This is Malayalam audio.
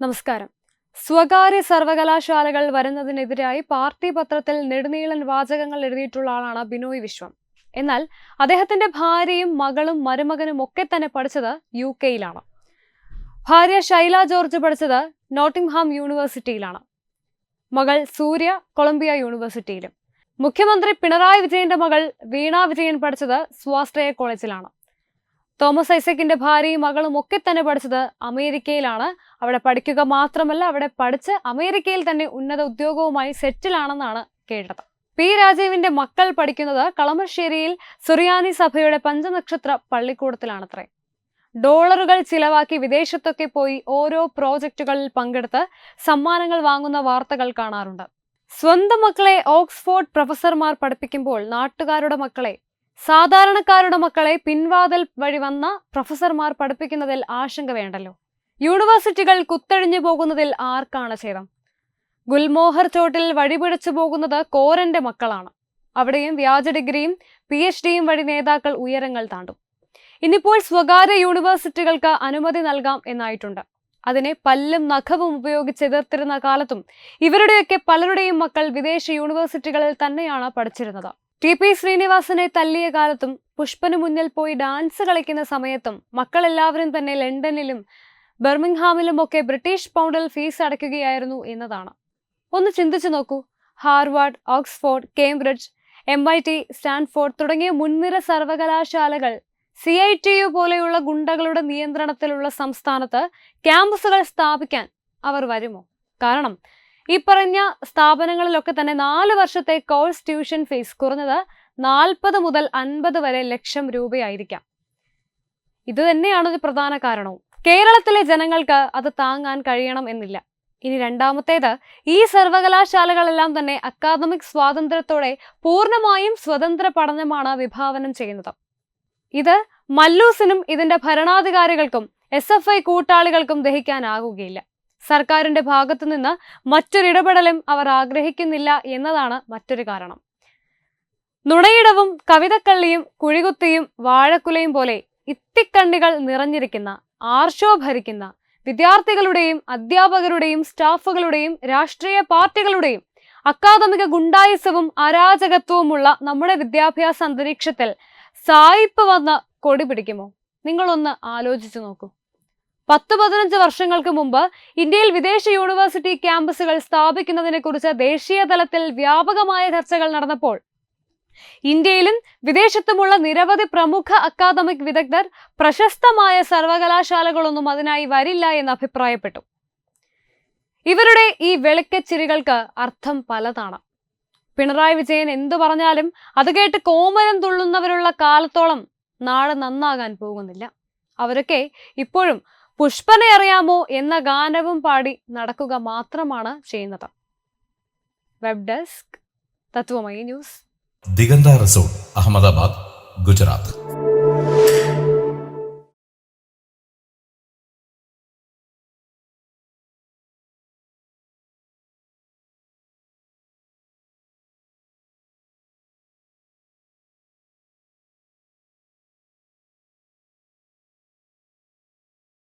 നമസ്കാരം. സ്വകാര്യ സർവകലാശാലകൾ വരുന്നതിനെതിരായി പാർട്ടി പത്രത്തിൽ നെടുനീളൻ വാചകങ്ങൾ എഴുതിയിട്ടുള്ള ആളാണ് ബിനോയ് വിശ്വം. എന്നാൽ അദ്ദേഹത്തിന്റെ ഭാര്യയും മകളും മരുമകനും ഒക്കെ തന്നെ പഠിച്ചത് യു കെയിലാണ്. ഭാര്യ ശൈല ജോർജ് പഠിച്ചത് നോട്ടിംഗ്ഹാം യൂണിവേഴ്സിറ്റിയിലാണ്. മകൾ സൂര്യ കൊളംബിയ യൂണിവേഴ്സിറ്റിയിലും. മുഖ്യമന്ത്രി പിണറായി വിജയന്റെ മകൾ വീണ വിജയൻ പഠിച്ചത് സ്വാശ്രയ കോളേജിലാണ്. തോമസ് ഐസക്കിന്റെ ഭാര്യയും മകളും ഒക്കെ തന്നെ പഠിച്ചത് അമേരിക്കയിലാണ്. അവിടെ പഠിക്കുക മാത്രമല്ല അവിടെ പഠിച്ച് അമേരിക്കയിൽ തന്നെ ഉന്നത ഉദ്യോഗവുമായി സെറ്റിലാണെന്നാണ് കേട്ടത്. പി രാജീവിന്റെ മക്കൾ പഠിക്കുന്നത് കളമശ്ശേരിയിൽ സുറിയാനി സഭയുടെ പഞ്ചനക്ഷത്ര പള്ളിക്കൂടത്തിലാണത്രേ. ഡോളറുകൾ ചിലവാക്കി വിദേശത്തൊക്കെ പോയി ഓരോ പ്രോജക്റ്റുകളിൽ പങ്കെടുത്ത് സമ്മാനങ്ങൾ വാങ്ങുന്ന വാർത്തകൾ കാണാറുണ്ട്. സ്വന്തം മക്കളെ ഓക്സ്ഫോർഡ് പ്രൊഫസർമാർ പഠിപ്പിക്കുമ്പോൾ നാട്ടുകാരുടെ മക്കളെ സാധാരണക്കാരുടെ മക്കളെ പിൻവാതിൽ വഴി വന്ന പ്രൊഫസർമാർ പഠിപ്പിക്കുന്നതിൽ ആശങ്ക വേണ്ടല്ലോ? യൂണിവേഴ്സിറ്റികൾ കുത്തഴിഞ്ഞു പോകുന്നതിൽ ആർക്കാണ് ഛേദം? ഗുൽമോഹർ ചോട്ടിൽ വഴിപിഴച്ചു പോകുന്നത് കോരന്റെ മക്കളാണ്. അവിടെയും വ്യാജ ഡിഗ്രിയും പി എച്ച് ഡിയും വഴി നേതാക്കൾ ഉയരങ്ങൾ താണ്ടും. ഇന്നിപ്പോൾ സ്വകാര്യ യൂണിവേഴ്സിറ്റികൾക്ക് അനുമതി നൽകാം എന്നായിട്ടുണ്ട്. അതിനെ പല്ലും നഖവും ഉപയോഗിച്ച് എതിർത്തിരുന്ന കാലത്തും ഇവരുടെയൊക്കെ പലരുടെയും മക്കൾ വിദേശ യൂണിവേഴ്സിറ്റികളിൽ തന്നെയാണ് പഠിച്ചിരുന്നത്. ടി പി ശ്രീനിവാസനെ തല്ലിയ കാലത്തും പുഷ്പന് മുന്നിൽ പോയി ഡാൻസ് കളിക്കുന്ന സമയത്തും മക്കളെല്ലാവരും തന്നെ ലണ്ടനിലും ബെർമിംഗ്ഹാമിലും ഒക്കെ ബ്രിട്ടീഷ് പൗണ്ടിൽ ഫീസ് അടയ്ക്കുകയായിരുന്നു എന്നതാണ്. ഒന്ന് ചിന്തിച്ചു നോക്കൂ. Harvard Oxford Cambridge M I T Stanford തുടങ്ങിയ മുൻനിര സർവകലാശാലകൾ സി ഐ ടി യു പോലെയുള്ള ഗുണ്ടകളുടെ നിയന്ത്രണത്തിലുള്ള സംസ്ഥാനത്ത് ക്യാമ്പസുകൾ സ്ഥാപിക്കാൻ അവർ വരുമോ? കാരണം ഈ പറഞ്ഞ സ്ഥാപനങ്ങളിലൊക്കെ തന്നെ നാല് വർഷത്തെ കോഴ്സ് ട്യൂഷൻ ഫീസ് കുറഞ്ഞത് നാൽപ്പത് മുതൽ അൻപത് വരെ ലക്ഷം രൂപയായിരിക്കാം. ഇത് തന്നെയാണ് ഒരു പ്രധാന കാരണവും കേരളത്തിലെ ജനങ്ങൾക്ക് അത് താങ്ങാൻ കഴിയണം എന്നില്ല. ഇനി രണ്ടാമത്തേത് ഈ സർവകലാശാലകളെല്ലാം തന്നെ അക്കാദമിക് സ്വാതന്ത്ര്യത്തോടെ പൂർണമായും സ്വതന്ത്ര പഠനമാണ് വിഭാവനം ചെയ്യുന്നത്. ഇത് മല്ലൂസിനും ഇതിന്റെ ഭരണാധികാരികൾക്കും എസ് എഫ് ഐ കൂട്ടാളികൾക്കും ദഹിക്കാനാകുകയില്ല. സർക്കാരിന്റെ ഭാഗത്തുനിന്ന് മറ്റൊരിടപെടലും അവർ ആഗ്രഹിക്കുന്നില്ല എന്നതാണ് മറ്റൊരു കാരണം. നുണയിടവും കവിതക്കള്ളിയും കുഴികുത്തിയും വാഴക്കുലയും പോലെ ഇത്തിക്കണ്ണികൾ നിറഞ്ഞിരിക്കുന്ന ആർഷോ ഭരിക്കുന്ന വിദ്യാർത്ഥികളുടെയും അധ്യാപകരുടെയും സ്റ്റാഫുകളുടെയും രാഷ്ട്രീയ പാർട്ടികളുടെയും അക്കാദമിക ഗുണ്ടായുസവും അരാജകത്വവുമുള്ള നമ്മുടെ വിദ്യാഭ്യാസ അന്തരീക്ഷത്തിൽ സായിപ്പ് വന്ന് കൊടി പിടിക്കുമോ? നിങ്ങളൊന്ന് ആലോചിച്ചു നോക്കൂ. പത്ത് പതിനഞ്ച് വർഷങ്ങൾക്ക് മുമ്പ് ഇന്ത്യയിൽ വിദേശ യൂണിവേഴ്സിറ്റി ക്യാമ്പസുകൾ സ്ഥാപിക്കുന്നതിനെക്കുറിച്ച് ദേശീയ തലത്തിൽ വ്യാപകമായ ചർച്ചകൾ നടന്നപ്പോൾ ഇന്ത്യയിലും വിദേശത്തുമുള്ള നിരവധി പ്രമുഖ അക്കാദമിക് വിദഗ്ധർ പ്രശസ്തമായ സർവകലാശാലകളൊന്നും അതിനായി വരില്ല എന്ന് അഭിപ്രായപ്പെട്ടു. ഇവരുടെ ഈ വെളുക്കച്ചിരികൾക്ക് അർത്ഥം പലതാണ്. പിണറായി വിജയൻ എന്തു പറഞ്ഞാലും അത് കേട്ട് കോമരം തുള്ളുന്നവരുള്ള കാലത്തോളം നാട് നന്നാകാൻ പോകുന്നില്ല. അവരൊക്കെ ഇപ്പോഴും പുഷ്പനെ അറിയാമോ എന്ന ഗാനവും പാടി നടക്കുക മാത്രമാണ് ചെയ്യുന്നത്. Web desk Tatwamayi news Diganta resort Ahmedabad Gujarat.